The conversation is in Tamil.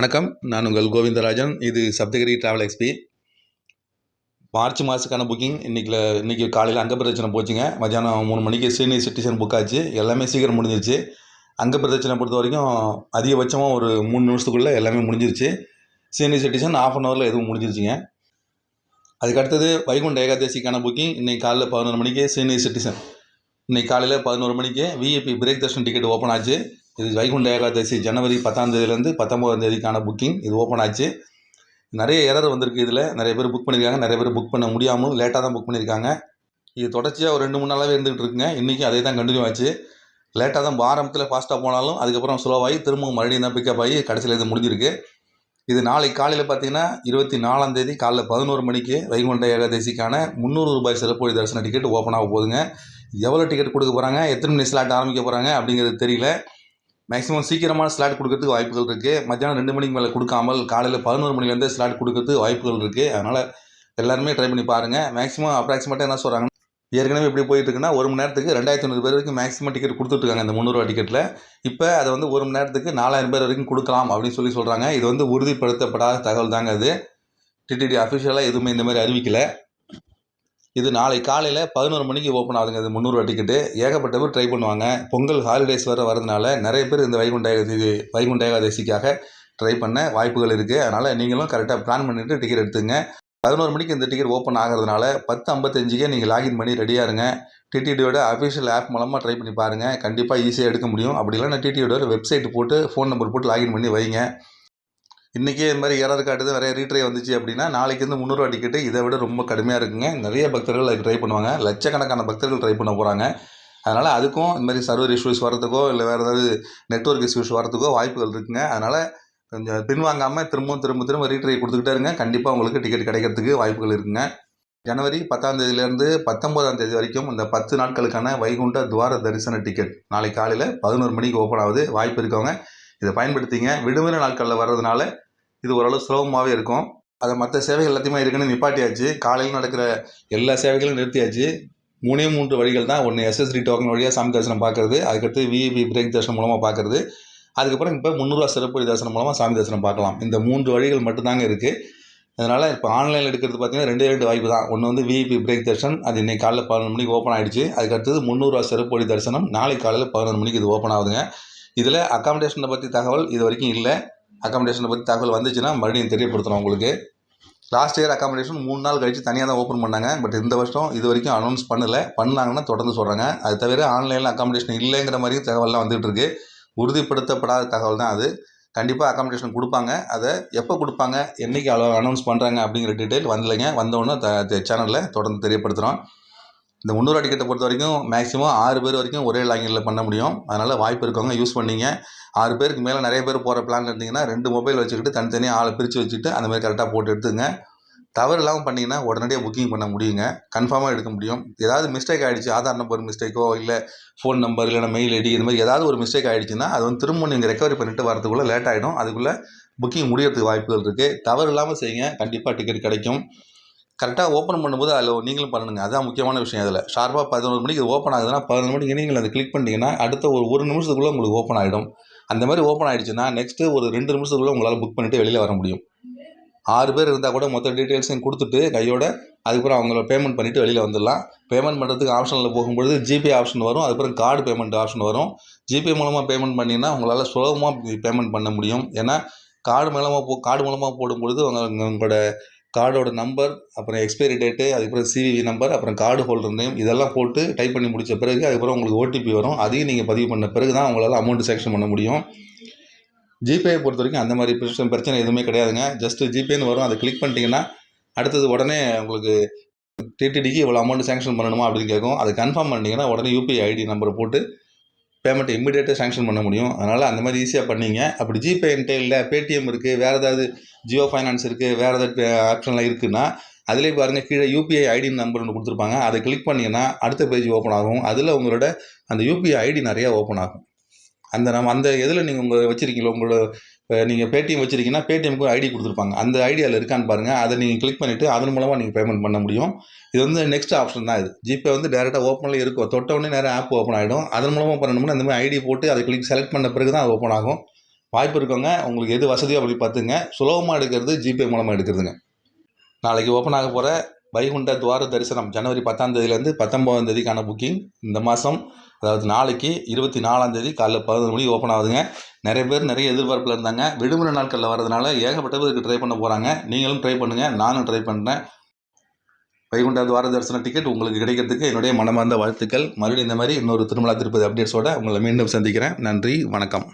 வணக்கம். நான் உங்கள் கோவிந்தராஜன். இது சப்தகிரி ட்ராவல் எக்ஸ்பி மார்ச் மாதத்துக்கான புக்கிங் இன்றைக்கி இன்றைக்கி காலையில் அங்க பிரதட்சணை போச்சுங்க. மத்தியானம் மூணு மணிக்கு சீனியர் சிட்டிசன் புக் ஆச்சு. எல்லாமே சீக்கிரம் முடிஞ்சிருச்சு. அங்க பிரதட்சணை பொறுத்த வரைக்கும் அதிகபட்சமாக ஒரு மூணு நிமிஷத்துக்குள்ளே எல்லாமே முடிஞ்சிருச்சு. சீனியர் சிட்டிசன் ஆஃப் அன் ஹவரில் எதுவும் முடிஞ்சிருச்சுங்க. அதுக்கு அடுத்தது வைகுண்ட ஏகாதசிக்கான புக்கிங் இன்றைக்கி காலைல பதினொரு மணிக்கு சீனியர் சிட்டிசன் இன்றைக்கி காலையில் பதினோரு மணிக்கு VIP break darshan ticket open ஆச்சு. இது வைகுண்ட ஏகாதசி ஜனவரி பத்தாம் தேதியிலேருந்து பத்தொம்போதாம் தேதிக்கான புக்கிங் இது ஓப்பன் ஆச்சு. நிறைய எரர் வந்திருக்கு இதில். நிறைய பேர் புக் பண்ணியிருக்காங்க நிறைய பேர் புக் பண்ண முடியாமல் லேட்டாக தான் புக் பண்ணியிருக்காங்க இது தொடர்ச்சியாக ஒரு ரெண்டு மூணு நாளாகவே இருந்துகிட்டு இருக்குங்க. இன்றைக்கி அதே தான் கண்டினியூ ஆச்சு. லேட்டாக தான் ஆரம்பத்தில் ஃபாஸ்ட்டாக போனாலும் அதுக்கப்புறம் ஸ்லோவாகி திரும்பவும் மறுபடியும் தான் பிக்கப் ஆகி கடைசியில் இது முடிஞ்சிருக்கு. இது நாளைக்கு காலையில் பார்த்தீங்கன்னா இருபத்தி நாலாம் தேதி காலைல பதினோரு மணிக்கு வைகுண்ட ஏகாதசிக்கான முந்நூறு ரூபாய் சிறப்பு தரிசன டிக்கெட் ஓப்பன் ஆக போகுதுங்க. எவ்வளோ டிக்கெட் கொடுக்க போகிறாங்க எத்தனை மணி ஸ்லாட் ஆரம்பிக்க போகிறாங்க அப்படிங்கிறது தெரியல. மேக்ஸிமம் சீக்கிரமான ஸ்லாட் கொடுக்கறதுக்கு வாய்ப்புகள் இருக்குது மத்தியானம் ரெண்டு மணிக்கு மேலே கொடுக்காமல் காலையில் பதினோரு மணிலேருந்தே ஸ்லாட் கொடுக்கறதுக்கு வாய்ப்புகள் இருக்குது அதனால் எல்லாருமே ட்ரை பண்ணி பாருங்கள் மேக்ஸிமம் அப்ராக்சிமேட்டாக என்ன சொல்கிறாங்க ஏற்கனவே எப்படி போயிட்டு இருக்குன்னா ஒரு மணி நேரத்துக்கு ரெண்டாயிரத்தி ஐநூறு பேர் வரைக்கும் மேக்ஸிமம் டிக்கெட் கொடுத்துட்ருக்காங்க இந்த முந்நூறுவா டிக்கெட்டில் இப்போ அதை வந்து ஒரு மணி நேரத்துக்கு நாலாயிரம் பேர் வரைக்கும் கொடுக்கலாம் அப்படின்னு சொல்லி சொல்கிறாங்க இது வந்து உறுதிப்படுத்தப்படாத தகவல் தாங்க அது. டிடிடி அஃபிஷியலாக எதுவுமே இந்த மாதிரி அறிவிக்கலை. இது நாளை காலையில் பதினோரு மணிக்கு ஓப்பன் ஆகுதுங்க இது முந்நூறுவா டிக்கெட்டு ஏகப்பட்ட பேர் ட்ரை பண்ணுவாங்க. பொங்கல் ஹாலிடேஸ் வர வரதுனால நிறைய பேர் இந்த வைகுண்ட இது வைகுண்ட ஏகாதசிக்காக ட்ரை பண்ண வாய்ப்புகள் இருக்குது அதனால் நீங்களும் கரெக்டாக பிளான் பண்ணிவிட்டு டிக்கெட் எடுத்துங்க. பதினோரு மணிக்கு இந்த டிக்கெட் ஓப்பன் ஆகிறதுனால பத்து ஐம்பத்தஞ்சுக்கே நீங்கள் லாகின் பண்ணி ரெடியாக இருங்க. டிடிடியோட அஃபிஷியல் ஆப் மூலமாக ட்ரை பண்ணி பாருங்கள் கண்டிப்பாக ஈஸியாக எடுக்க முடியும். அப்படி இல்லைன்னா டிடியோட வெப்சைட் போட்டு ஃபோன் நம்பர் போட்டு லாகின் பண்ணி வைங்க. இன்றைக்கே இது மாதிரி எரர் காட்டுது நிறைய ரீட்ரை வந்துச்சு அப்படின்னா நாளைக்கு வந்து முந்நூறுவா டிக்கெட்டு இதை விட ரொம்ப கடுமையாக இருக்குங்க. நிறைய பக்தர்கள் அதுக்கு ட்ரை பண்ணுவாங்க. லட்சக்கணக்கான பக்தர்கள் ட்ரை பண்ண போகிறாங்க அதனால் அதுக்கும் இந்த மாதிரி சர்வர் இஷ்யூஸ் வரதுக்கோ இல்லை வேறு ஏதாவது நெட்ஒர்க் இஷ்யூஸ் வரதுக்கோ வாய்ப்புகள் இருக்குங்க. அதனால் கொஞ்சம் பின்வாங்காமல் திரும்பவும் திரும்ப திரும்ப ரீட்ரை கொடுத்துக்கிட்டே இருங்க. கண்டிப்பாக உங்களுக்கு டிக்கெட் கிடைக்கிறதுக்கு வாய்ப்புகள் இருக்குங்க. ஜனவரி பத்தாம் தேதியிலேருந்து பத்தொம்போதாம் தேதி வரைக்கும் இந்த பத்து நாட்களுக்கான வைகுண்ட துவார தரிசன டிக்கெட் நாளை காலையில் பதினோரு மணிக்கு ஓப்பன் ஆகுது. வாய்ப்பு இருக்கவங்க இதை பயன்படுத்திங்க. விடுமுறை நாட்களில் வர்றதுனால இது ஓரளவு சுலபமாகவே இருக்கும். அதை மற்ற சேவைகள் எல்லாத்தையுமே இருக்குன்னு நிப்பாட்டியாச்சு. காலையில் நடக்கிற எல்லா சேவைகளும் நிறுத்தியாச்சு. மூணே மூன்று வழிகள் தான். ஒன்று எஸ்எஸ்டி டோக்கன் வழியாக சாமி தரிசனம் பார்க்குறது அதுக்கடுத்து விஐபி பிரேக் தரிசனம் மூலமாக பார்க்குறது அதுக்கப்புறம் இப்போ முந்நூறுவா சிறப்பு தரிசனம் மூலமாக சாமி தரிசனம் பார்க்கலாம். இந்த மூன்று வழிகள் மட்டும்தாங்க இருக்குது அதனால் இப்போ ஆன்லைனில் எடுக்கிறது பார்த்தீங்கன்னா ரெண்டே ரெண்டு வாய்ப்பு தான். ஒன்று வந்து விஐபி பிரேக் தரிசனம். அது இன்னைக்கு காலையில் பதினொன்று மணிக்கு ஓப்பன் ஆகிடுச்சு அதுக்கடுத்தது முந்நூறுவா சிறப்பு வழி தரிசனம். நாளைக்கு காலையில் பதினொன்று மணிக்கு இது ஓப்பன் ஆகுதுங்க. இதில் அக்காமடேஷனை பற்றி தகவல் இது வரைக்கும் இல்லை. அக்காமடேஷனை பற்றி தகவல் வந்துச்சுன்னா மறுபடியும் தெரியப்படுத்துகிறோம் உங்களுக்கு. லாஸ்ட் இயர் அக்காமடேஷன் மூணு நாள் கழித்து தனியாக தான் ஓப்பன் பண்ணாங்க. பட் இந்த வருஷம் இது வரைக்கும் அனௌன்ஸ் பண்ணலை. பண்ணாங்கன்னா தொடர்ந்து சொல்கிறாங்க அது தவிர ஆன்லைனில் அக்காமடேஷன் இல்லைங்கிற மாதிரியும் தகவல்லாம் வந்துகிட்ருக்கு உறுதிப்படுத்தப்படாத தகவல் தான் அது. கண்டிப்பாக அக்காமடேஷன் கொடுப்பாங்க. அதை எப்போ கொடுப்பாங்க? என்றைக்கு அளவு அனௌன்ஸ் பண்ணுறாங்க அப்படிங்கிற டீட்டெயில் வந்தலைங்க. வந்தோடனே த சேனலில் தொடர்ந்து தெரியப்படுத்துகிறோம் இந்த முந்நூறு டிக்கெட்டை பொறுத்த வரைக்கும் மேக்ஸிமம் ஆறு பேர் வரைக்கும் ஒரே லாகினில் பண்ண முடியும். அதனால் வாய்ப்பு இருக்கவங்க யூஸ் பண்ணிங்க. ஆறு பேருக்கு மேலே நிறைய பேர் போகிற பிளான் இருந்தீங்கன்னா ரெண்டு மொபைல் வச்சுக்கிட்டு தனித்தனியாக ஆளை பிரித்து வச்சுட்டு அந்த மாதிரி கரெக்டாக போட்டு எடுத்துங்க. தவறு இல்லாமல் பண்ணிங்கன்னா உடனடியாக புக்கிங் பண்ண முடியுங்க. கன்ஃபார்மாக எடுக்க முடியும். ஏதாவது மிஸ்டேக் ஆகிடுச்சு ஆதார் நம்பர் மிஸ்டேக்கோ இல்லை ஃபோன் நம்பர் இல்லைனா மெயில் ஐடி இது மாதிரி ஏதாவது ஒரு மிஸ்டேக் ஆகிடுச்சுன்னா அது வந்து திரும்ப நீங்கள் ரெக்கவரி பண்ணிட்டு வரதுக்குள்ளே லேட் ஆகிடும் அதுக்குள்ளே புக்கிங் முடியறதுக்கு வாய்ப்புகள் இருக்குது தவறு இல்லாமல் செய்யுங்க. கண்டிப்பாக டிக்கெட் கிடைக்கும். கரெக்டாக ஓப்பன் பண்ணும்போது அதில் நீங்களும் பண்ணணுங்க அதுதான் முக்கியமான விஷயம் அதில். ஷார்ப்பாக பதினோரு மணிக்கு ஓப்பன் ஆகுதுன்னா பதினொரு மணிக்கு நீங்கள் அதை கிளிக் பண்ணிட்டீங்கன்னா அடுத்த ஒரு ஒரு நிமிஷத்துக்குள்ளே உங்களுக்கு ஓப்பன் ஆகிடும் அந்த மாதிரி ஓப்பன் ஆகிடுச்சுன்னா நெக்ஸ்ட்டு ஒரு ரெண்டு நிமிஷத்துக்குள்ளே உங்களால் புக் பண்ணிவிட்டு வெளியில் வர முடியும். ஆறு பேர் இருந்தால் கூட மொத்த டீட்டெயில்ஸையும் கொடுத்துட்டு கையோட அதுக்கப்புறம் அவங்கள பேமெண்ட் பண்ணிவிட்டு வெளியில் வந்துடலாம். பேமெண்ட் பண்ணுறதுக்கு ஆப்ஷனில் போகும்பொழுது ஜிபே ஆப்ஷன் வரும். அதுக்கப்புறம் கார்டு பேமெண்ட் ஆப்ஷன் வரும். ஜிபே மூலமாக பேமெண்ட் பண்ணிங்கன்னா உங்களால் சுலபமாக பேமெண்ட் பண்ண முடியும். ஏன்னா கார்டு மூலமாக போ கார்டு மூலமாக போடும்பொழுது உங்களோட கார்டோட நம்பர் அப்புறம் எக்ஸ்பைரி டேட்டு அதுக்கப்புறம் சிவிவி நம்பர் அப்புறம் கார்டு ஹோல்டர் நேம் இதெல்லாம் போட்டு டைப் பண்ணி முடித்த பிறகு அதுக்கப்புறம் உங்களுக்கு ஓடிபி வரும். அதையும் நீங்கள் பதிவு பண்ண பிறகு தான் உங்களால் அமௌண்ட் சேக்ஷன் பண்ண முடியும். ஜிபேயை பொறுத்த வரைக்கும் அந்த மாதிரி பிரச்சனை பிரச்சனை எதுவுமே கிடையாதுங்க. ஜஸ்ட்டு ஜிபேன்னு வரும். அதை கிளிக் பண்ணிட்டீங்கன்னா அடுத்தது உடனே உங்களுக்கு டிடிடிக்கு இவ்வளோ அமௌண்ட் சேங்ஷன் பண்ணணுமா அப்படின்னு கேட்கும். அதை கன்ஃபார்ம் பண்ணிட்டீங்கன்னா உடனே யூபிஐ ஐடி நம்பர் போட்டு பேமெண்ட் இம்மிடியேட்டாக சேங்ஷன் பண்ண முடியும். அதனால் அந்த மாதிரி ஈஸியாக பண்ணீங்க. அப்படி ஜிபே என்கிட்ட இல்லை பேடிஎம் இருக்குது வேறு ஏதாவது ஜியோ ஃபைனான்ஸ் இருக்குது வேறு ஏதாவது ஆப்ஷன்லாம் இருக்குன்னா அதிலே பாருங்கள் கீழே யூபிஐ ஐடி நம்பர் ஒன்று கொடுத்துருப்பாங்க. அதை கிளிக் பண்ணிங்கன்னா அடுத்த பேஜ் ஓப்பன் ஆகும். அதில் உங்களோட அந்த யூபிஐ ஐடி நிறையா ஓப்பன் ஆகும். அந்த நம்ம அந்த எதில் நீங்கள் உங்கள் வச்சுருக்கீங்களோ உங்களோட நீங்கள் பேடிஎம் வச்சுருக்கீங்கன்னா பேடிஎம்க்கு ஐடி கொடுத்துருப்பாங்க. அந்த ஐடியாவில் இருக்கான்னு பாருங்கள் அதை நீங்கள் கிளிக் பண்ணிவிட்டு அதன் மூலமாக நீங்கள் பேமெண்ட் பண்ண முடியும். இது வந்து நெக்ஸ்ட் ஆப்ஷன் தான் இது. ஜிபே வந்து டேரெக்டாக ஓப்பனில் இருக்கும். தொட்டவுடனே நேரம் ஆப் ஓப்பன் ஆகிடும் அதன் மூலமாக பண்ணணும்னா அந்த மாதிரி ஐடி போட்டு அதை கிளிக் செலக்ட் பண்ண பிறகு தான் அது ஓப்பன் ஆகும். வாய்ப்பு இருக்கவங்க உங்களுக்கு எது வசதியோ அப்படி பார்த்துங்க. சுலபமாக எடுக்கிறது ஜிபே மூலமாக எடுக்கிறதுங்க. நாளைக்கு ஓப்பன் ஆக போகிற வைகுண்ட துவார தரிசனம் ஜனவரி பத்தாம் தேதியிலேருந்து பத்தொம்போதாம் தேதிக்கான புக்கிங் இந்த மாதம் அதாவது நாளைக்கு இருபத்தி நாலாந்தேதி காலைல பதினொரு மணிக்கு ஓப்பன் ஆகுதுங்க. நிறைய பேர் நிறைய எதிர்பார்ப்பில் இருந்தாங்க. விடுமுறை நாட்களில் வரதுனால ஏகப்பட்ட பேருக்கு ட்ரை பண்ண போகிறாங்க நீங்களும் ட்ரை பண்ணுங்கள் நானும் ட்ரை பண்ணுறேன் வைகுண்ட துவார தரிசன டிக்கெட் உங்களுக்கு கிடைக்கிறதுக்கு என்னுடைய மனமார்ந்த வாழ்த்துக்கள். மறுபடியும் இந்த மாதிரி இன்னொரு திருமலா திருப்பதி அப்டேட்ஸோடு உங்களை மீண்டும் சந்திக்கிறேன். நன்றி. வணக்கம்.